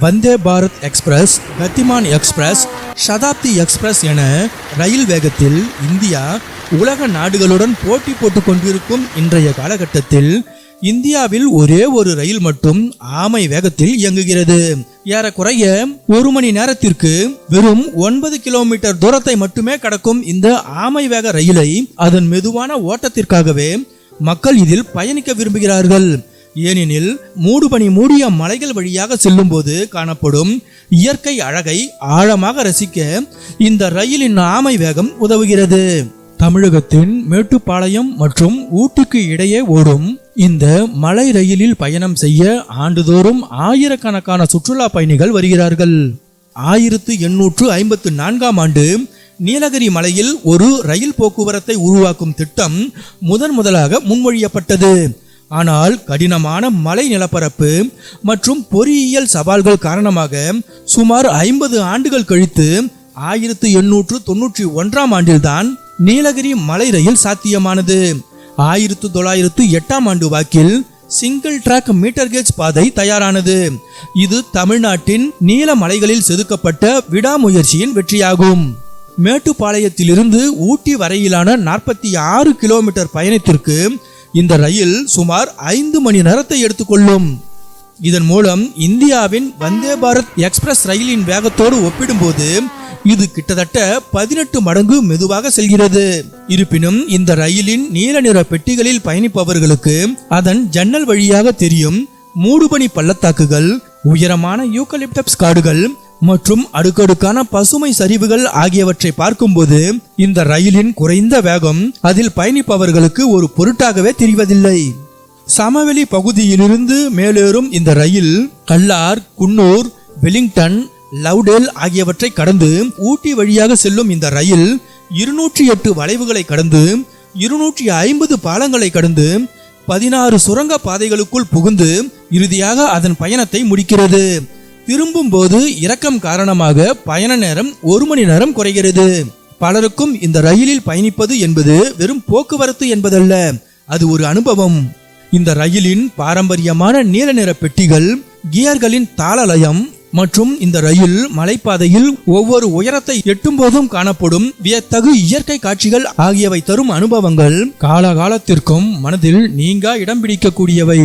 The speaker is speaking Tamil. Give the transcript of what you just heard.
Vande Bharat express Gatimaan express Shatabdi express என ரயில் வேகத்தில் இந்தியா உலக நாடுகளுடன் போட்டி போட்டுக் கொண்டிருக்கும் இன்றைய காலகட்டத்தில் இந்தியாவில் ஒரே ஒரு ரயில் மட்டும் ஆமை வேகத்தில் இயங்குகிறது. ஏறக்குறைய ஒரு மணி நேரத்திற்கு வெறும் ஒன்பது கிலோமீட்டர் தூரத்தை மட்டுமே கடக்கும் இந்த ஆமை வேக ரயிலை அதன் மெதுவான ஓட்டத்திற்காகவே மக்கள் இதில் பயணிக்க விரும்புகிறார்கள். ஏனெனில் மூடுபனி மூடிய மலைகள் வழியாக செல்லும்போது காணப்படும் இயற்கை அழகை ஆழமாக ரசிக்க இந்த ரயிலின் ஆமை வேகம் உதவுகிறது. தமிழகத்தின் மேட்டுப்பாளையம் மற்றும் ஊட்டிக்கு இடையே ஓடும் இந்த மலை ரயிலில் பயணம் செய்ய ஆண்டுதோறும் ஆயிரக்கணக்கான சுற்றுலா பயணிகள் வருகிறார்கள். ஆயிரத்து எண்ணூற்று ஐம்பத்து நான்காம் ஆண்டு நீலகிரி மலையில் ஒரு ரயில் போக்குவரத்தை உருவாக்கும் திட்டம் முதன் முதலாக முன்மொழியப்பட்டது. ஆனால் கடினமான மலை நிலப்பரப்பு மற்றும் பொறியியல் சவால்கள் காரணமாக சுமார் ஐம்பது ஆண்டுகள் கழித்து ஆயிரத்து எண்ணூற்று தொன்னூற்றி ஒன்றாம் ஆண்டில்தான் நீலகிரி மலை ரயில் சாத்தியமானது. ஆயிரத்து தொள்ளாயிரத்து எட்டாம் ஆண்டு வாக்கில் சிங்கிள் டிராக் மீட்டர் கேஜ் பாதை தயாரானது. இது தமிழ்நாட்டின் நீல மலைகளில் செதுக்கப்பட்ட விடாமுயற்சியின் வெற்றியாகும். மேட்டுப்பாளையத்திலிருந்து ஊட்டி வரையிலான நாற்பத்தி ஆறு கிலோமீட்டர் பயணத்திற்கு இந்த ரயில் சுமார் ஐந்து மணி நேரத்தை எடுத்துக்கொள்ளும். இதன் மூலம் இந்தியாவின் வந்தே பாரத் எக்ஸ்பிரஸ் ரயிலின் வேகத்தோடு ஒப்பிடும்போது இது கிட்டத்தட்ட பதினெட்டு மடங்கு மெதுவாக செல்கிறது. இருப்பினும் இந்த ரயிலின் நீல நிற பெட்டிகளில் பயணிப்பவர்களுக்கு அதன் ஜன்னல் வழியாக தெரியும் மூடுபனி பள்ளத்தாக்குகள் உயரமான யூக்கலிப்டப்ஸ் காடுகள் மற்றும் அடுக்கடுக்கான பசுமை சரிவுகள் ஆகியவற்றை பார்க்கும்போது இந்த ரயிலின் குறைந்த வேகம் அதில் பயணிப்பவர்களுக்கு ஒரு பொருட்டாகவே தெரிவதில்லை. சமவெளி பகுதியிலிருந்து மேலேறும் இந்த ரயில் கல்லார் குன்னூர் வெலிங்டன் லவுடேல் ஆகியவற்றை கடந்து ஊட்டி வழியாக செல்லும் இந்த ரயில் இருநூற்றி எட்டு வளைவுகளை கடந்து இருநூற்றி ஐம்பது பாலங்களை கடந்து பதினாறு சுரங்க பாதைகளுக்குள் புகுந்து இறுதியாக அதன் பயணத்தை முடிக்கிறது. திரும்பும் போது இறக்கம் காரணமாக பயண நேரம் ஒரு மணி நேரம் குறைகிறது. பலருக்கும் இந்த ரயிலில் பயணிப்பது என்பது வெறும் போக்குவரத்து என்பதல்ல அது ஒரு அனுபவம். இந்த ரயிலின் பாரம்பரியமான நீல நிற பெட்டிகள் கியர்களின் தாளலயம் மற்றும் இந்த ரயில் மலைப்பாதையில் ஒவ்வொரு உயரத்தை எட்டும் போதும் காணப்படும் வியத்தகு இயற்கை காட்சிகள் ஆகியவை தரும் அனுபவங்கள். காலகாலத்திற்கும் மனதில் நீங்கா இடம் பிடிக்கக்கூடியவை.